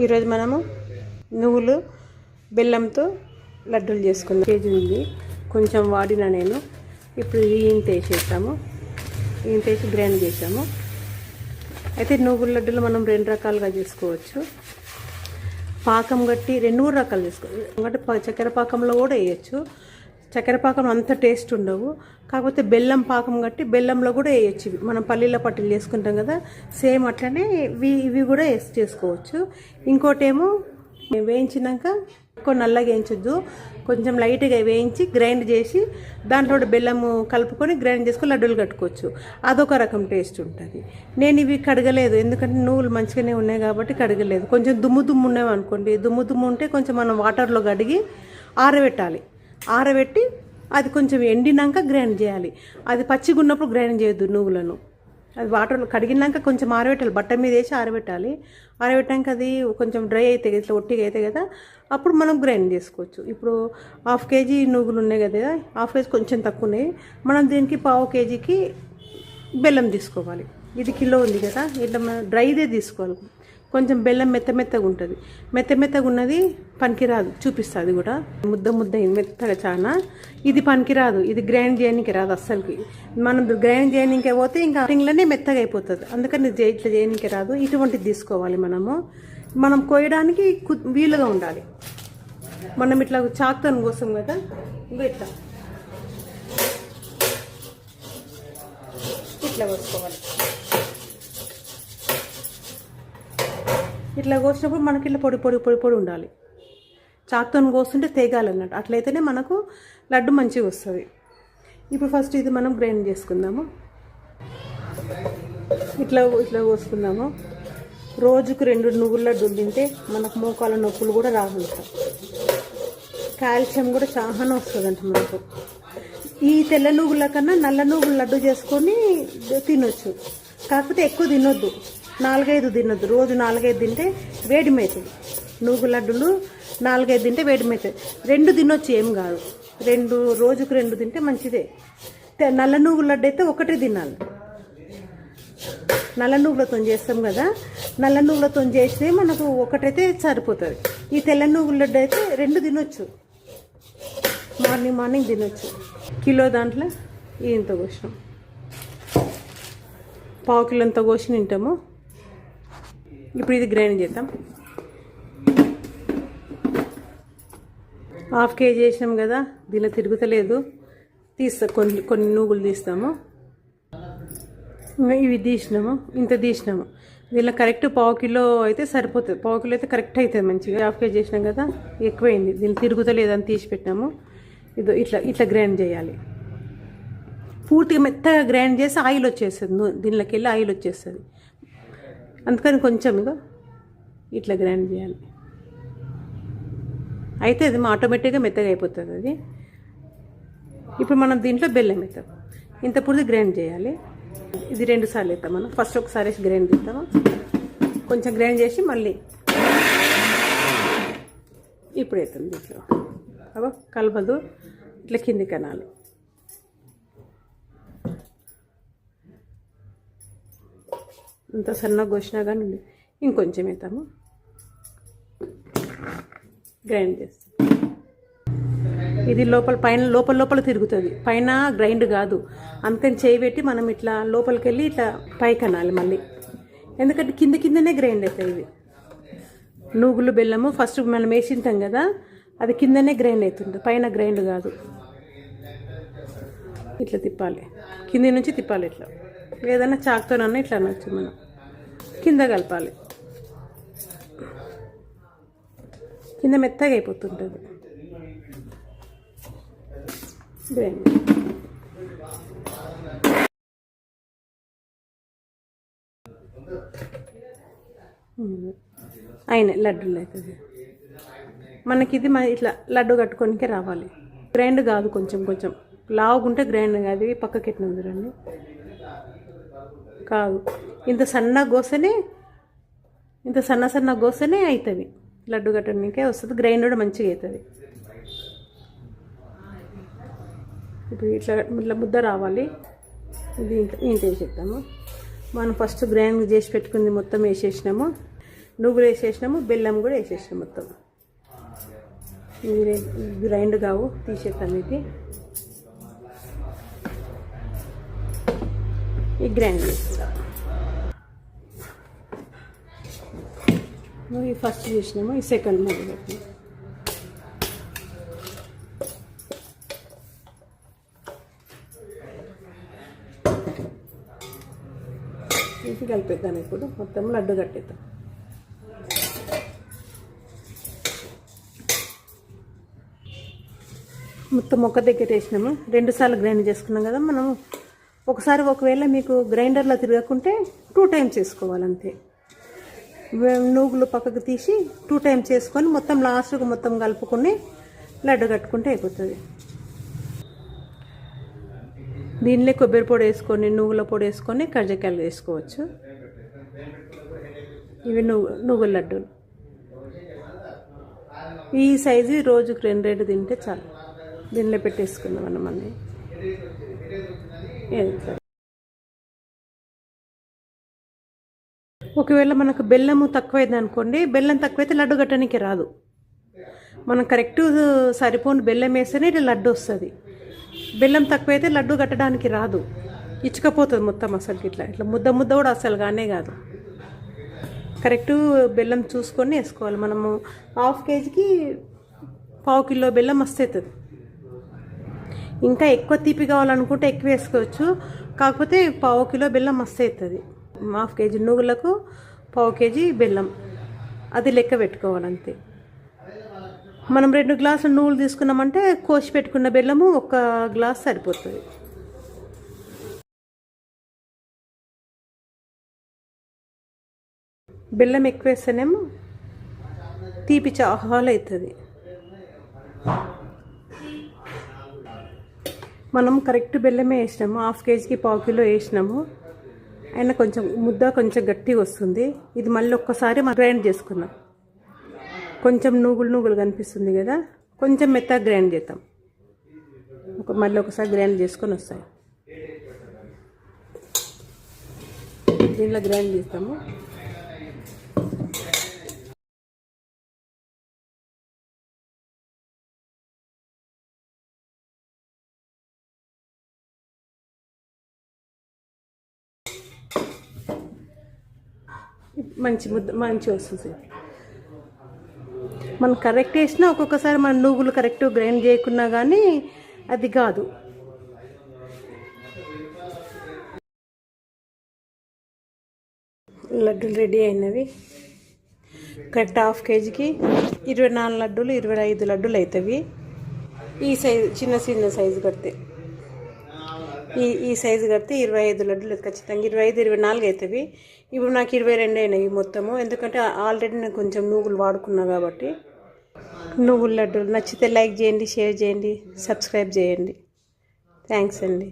ఈరోజు మనము నువ్వులు బెల్లంతో లడ్డూలు చేసుకుందాం. కేజీ ఉంది. కొంచెం వాడిన నేను. ఇప్పుడు ఈయంత వేసేసాము ఈయంత వేసి గ్రైండ్ చేసాము అయితే నువ్వుల లడ్డూలు మనం రెండు రకాలుగా చేసుకోవచ్చు. పాకం గట్టి రెండు మూడు రకాలు చేసుకోవచ్చు అంటే చక్కెర పాకంలో కూడా వేయచ్చు. చక్కెర పాకం అంత టేస్ట్ ఉండవు. కాకపోతే బెల్లం పాకం కట్టి బెల్లంలో కూడా వేయచ్చు ఇవి. మనం పల్లీల పట్టీలు చేసుకుంటాం కదా సేమ్ అట్లనే ఇవి ఇవి కూడా వేసి చేసుకోవచ్చు. ఇంకోటేమో వేయించినాక ఎక్కువ నల్లగా వేయించొద్దు. కొంచెం లైట్గా వేయించి గ్రైండ్ చేసి దాంట్లో కూడా బెల్లము కలుపుకొని గ్రైండ్ చేసుకొని లడ్డూలు కట్టుకోవచ్చు. అదొక రకం టేస్ట్ ఉంటుంది. నేను ఇవి కడగలేదు. ఎందుకంటే నువ్వులు మంచిగానే ఉన్నాయి కాబట్టి కడగలేదు. కొంచెం దుమ్ము దుమ్ము ఉన్నాయి అనుకోండి. దుమ్ము దుమ్ము ఉంటే కొంచెం మనం వాటర్లో కడిగి ఆరబెట్టాలి. ఆరబెట్టి అది కొంచెం ఎండినాక గ్రైండ్ చేయాలి. అది పచ్చిగా ఉన్నప్పుడు గ్రైండ్ చేయొద్దు నువ్వులను. అది వాటర్లో కడిగినాక కొంచెం ఆరబెట్టాలి. బట్ట మీద వేసి ఆరబెట్టాలి. ఆరబెట్టాక అది కొంచెం డ్రై అయితే ఇట్లా ఒట్టిగా అయితే కదా అప్పుడు మనం గ్రైండ్ చేసుకోవచ్చు. ఇప్పుడు హాఫ్ కేజీ నువ్వులు ఉన్నాయి కదా హాఫ్ కేజీ కొంచెం తక్కువ ఉన్నాయి. మనం దీనికి పావు కేజీకి బెల్లం తీసుకోవాలి. ఇది కిలో ఉంది కదా ఇట్లా మనం డ్రైదే తీసుకోవాలి. కొంచెం బెల్లం మెత్త మెత్తగా ఉంటుంది. మెత్త మెత్తగా ఉన్నది పనికిరాదు చూపిస్తుంది కూడా. ముద్ద ముద్ద మెత్తగా చాలా ఇది పనికిరాదు ఇది గ్రైండ్ చేయడానికి రాదు అస్సలకి. మనం గ్రైండ్ చేయడానికి పోతే ఇంకా ఇంట్లోనే మెత్తగా అయిపోతుంది. అందుకని ఇట్లా చేయడానికి రాదు. ఇటువంటిది తీసుకోవాలి మనము. మనం కోయడానికి వీలుగా ఉండాలి. మనం ఇట్లా చాకుతో కోసం కదా ఇంకా ఇట్లా. ఇట్లా కోసుకోవాలి. ఇట్లా కోసినప్పుడు మనకి ఇట్లా పొడి పొడి పొడి పొడి ఉండాలి. చాకుతో కోస్తుంటే తెగాలన్నట్టు. అట్లయితేనే మనకు లడ్డు మంచిగా వస్తుంది. ఇప్పుడు ఫస్ట్ ఇది మనం గ్రైండ్ చేసుకుందాము. ఇట్లా ఇట్లా కోసుకుందాము. రోజుకు రెండు నువ్వుల లడ్డు తింటే మనకు మోకాల నొప్పులు కూడా రాకుంటాయి కాల్షియం కూడా చాలా వస్తుందంట మనకు. ఈ తెల్ల నువ్వుల కన్నా నల్ల నువ్వుల లడ్డు చేసుకొని తినొచ్చు. కాకపోతే ఎక్కువ తినొద్దు. నాలుగైదు తినద్దు రోజు నాలుగైదు తింటే వేడిమవుతుంది నువ్వు లడ్డులు నాలుగైదు తింటే వేడిమవుతుంది రెండు తినొచ్చు ఏం కాదు. రెండు రోజుకు రెండు తింటే మంచిదే. నల్ల నువ్వుల లడ్డు అయితే ఒకటే తినాలి. నల్ల నువ్వులతో చేస్తాం కదా? నల్ల నువ్వులతో చేస్తే మనకు ఒకటైతే సరిపోతుంది. ఈ తెల్ల నువ్వుల లడ్డు అయితే రెండు తినొచ్చు. మార్నింగ్ మార్నింగ్ తినొచ్చు. కిలో దాంట్లో ఇంత కోసినాం. పావు కిలో అంత కోసి తింటాము. ఇప్పుడు ఇది గ్రైండ్ చేద్దాం. హాఫ్ కేజీ చేసినాం కదా దీనిలో తిరుగుతలేదు. తీస్తా కొన్ని కొన్ని నూగులు తీస్తాము. ఇవి తీసినాము ఇంత తీసినాము. దీనిలో కరెక్ట్ పావు కిలో అయితే సరిపోతుంది. పావు కిలో అయితే కరెక్ట్ అవుతుంది మంచిగా. హాఫ్ కేజీ చేసినాం కదా ఎక్కువైంది. దీన్ని తిరుగుతలేదు అని తీసి పెట్టినాము. ఇదో ఇట్లా ఇట్లా గ్రైండ్ చేయాలి. పూర్తిగా మెత్తగా గ్రైండ్ చేసి ఆయిల్ వచ్చేస్తుంది. దీనిలోకి వెళ్ళి ఆయిల్ వచ్చేస్తుంది. అందుకని కొంచెం ఇగో ఇట్లా గ్రైండ్ చేయాలి. అయితే అది ఆటోమేటిక్గా మెత్తగా అయిపోతుంది అది. ఇప్పుడు మనం దీంట్లో బెల్లం వేస్తాం ఇంత పూర్తి గ్రైండ్ చేయాలి. ఇది రెండు సార్లు వేస్తాం మనం. ఫస్ట్ ఒకసారి వేసి గ్రైండ్ చేస్తాము కొంచెం గ్రైండ్ చేసి మళ్ళీ ఇప్పుడు వేస్తాం దీంట్లో. అవో కలపదు. ఇట్లా కింది కణాలు. ఇంత సన్నగా కోసినా కానీ ఇంకొంచెం వేస్తాము గ్రైండ్ చేస్తాం. ఇది లోపల పైన లోపల లోపల తిరుగుతుంది. పైన గ్రైండ్ కాదు. అందుకని చేయి పెట్టి మనం ఇట్లా లోపలికి వెళ్ళి ఇట్లా పైకి అనాలి మళ్ళీ. ఎందుకంటే కింద కిందనే గ్రైండ్ అవుతాయి ఇవి నూగులు బెల్లము ఫస్ట్ మనం వేసింటాం కదా అది కిందనే గ్రైండ్ అవుతుంది. పైన గ్రైండ్ కాదు. ఇట్లా తిప్పాలి. కింది నుంచి తిప్పాలి ఇట్లా. ఏదైనా చాక్తోనన్నా ఇట్లా అనొచ్చు మనం. కింద కలపాలి. కింద మెత్తగా అయిపోతుంటుంది. అయినాయి లడ్డూలు అవుతుంది మనకి ఇది ఇట్లా లడ్డు కట్టుకోనికే రావాలి. గ్రైండ్ కాదు కొంచెం కొంచెం. లావుగుంటే గ్రైండ్ కాదు. ఇవి పక్కకి ఎట్టిన రండి కాదు. ఇంత సన్నగా కోస్తేనే ఇంత సన్న సన్న కోస్తేనే అవుతుంది లడ్డు కట్టడానికే వస్తుంది గ్రైండ్ కూడా మంచిగా అవుతుంది ఇప్పుడు ఇట్లా ఇట్లా ముద్ద రావాలి. ఇది ఇంత ఇంత వేసేద్దాము మనం ఫస్ట్ గ్రైండ్ చేసి పెట్టుకుంది మొత్తం వేసేసినాము. నువ్వులు వేసేసినాము బెల్లం కూడా వేసేసినాము మొత్తం. గ్రైండ్ కావు తీసేస్తాను ఇది. ఈ గ్రైండ్ చేస్తా. ఈ ఫస్ట్ చేసినాము ఈ సెకండ్ మొదలు పెట్టినాము తీసి కలిపేద్దాం ఇప్పుడు. మొత్తం లడ్డు కట్టేద్దాం. మొత్తం ఒక దగ్గర వేసినాము. రెండు సార్లు గ్రైండ్ చేసుకున్నాం కదా మనం ఒకసారి ఒకవేళ మీకు గ్రైండర్లో తిరగకుంటే టూ టైమ్స్ వేసుకోవాలంతే నూగులు పక్కకు తీసి టూ టైం చేసుకొని మొత్తం లాస్ట్కు మొత్తం కలుపుకొని లడ్డు కట్టుకుంటే అయిపోతుంది. దీనిలో కొబ్బరి పొడి వేసుకొని నువ్వుల పొడి వేసుకొని కజ్జకాయలు వేసుకోవచ్చు. ఇవి నువ్వు నువ్వుల లడ్డూలు. ఈ సైజు రోజుకు రెండు రెండు తింటే చాలు. దీనిలో పెట్టేసుకుందాం అన్న ఒకవేళ మనకు బెల్లము తక్కువైంది అనుకోండి బెల్లం తక్కువైతే లడ్డు కట్టడానికి రాదు. మనం కరెక్ట్ సరిపోని బెల్లం వేస్తేనే ఇట్లా లడ్డు వస్తుంది. బెల్లం తక్కువైతే లడ్డు కట్టడానికి రాదు. ఇచ్చుకపోతుంది మొత్తం అసలుకి ఇట్లా. ఇట్లా ముద్ద ముద్ద కూడా అసలు కానే కాదు. కరెక్ట్ బెల్లం చూసుకొని వేసుకోవాలి. మనము హాఫ్ కేజీకి పావు కిలో బెల్లం మస్తు అవుతుంది. ఇంకా ఎక్కువ తీపి కావాలనుకుంటే ఎక్కువ వేసుకోవచ్చు. కాకపోతే పావు కిలో బెల్లం మస్తు అవుతుంది హాఫ్ కేజీ నువ్వులకు పావు కేజీ బెల్లం. అది లెక్క పెట్టుకోవాలంతే. మనం రెండు గ్లాసులు నువ్వులు తీసుకున్నామంటే కోసి పెట్టుకున్న బెల్లము ఒక గ్లాస్ సరిపోతుంది. బెల్లం ఎక్కువ వేస్తేనేమో తీపి చాలా అవుతుంది. మనం కరెక్ట్ బెల్లమే వేసినాము హాఫ్ కేజీకి పావు కిలో వేసినాము. అయినా కొంచెం ముద్ద కొంచెం గట్టిగా వస్తుంది. ఇది మళ్ళీ ఒక్కసారి మనం గ్రైండ్ చేసుకున్నాం కొంచెం నూగులు నూగులు కనిపిస్తుంది కదా కొంచెం మెత్తగా గ్రైండ్ చేద్దాం. ఒక మళ్ళీ ఒకసారి గ్రైండ్ చేసుకొని వస్తాయి. దీంట్లో గ్రైండ్ చేస్తాము. మంచి ముద్ద మంచి వస్తుంది మనం కరెక్ట్ వేసినా ఒక్కొక్కసారి మన నువ్వులు కరెక్ట్ గ్రైండ్ చేయకున్నా కానీ అది కాదు. లడ్డూలు రెడీ అయినవి. కరెక్ట్ హాఫ్ కేజీకి ఇరవై నాలుగు లడ్డూలు ఇరవై ఐదు లడ్డూలు అవుతాయి ఈ సైజు చిన్న చిన్న సైజు కడితే. ఈ ఈ సైజు కడితే ఇరవై ఐదు లడ్డులు ఖచ్చితంగా. ఇరవై ఐదు ఇరవై నాలుగు అవుతుంది ఇప్పుడు నాకు ఇరవై రెండు అయినాయి మొత్తము. ఎందుకంటే ఆల్రెడీ నేను కొంచెం నువ్వులు వాడుకున్నా కాబట్టి. నువ్వుల లడ్డూలు నచ్చితే లైక్ చేయండి షేర్ చేయండి సబ్స్క్రైబ్ చేయండి. థ్యాంక్స్ అండి.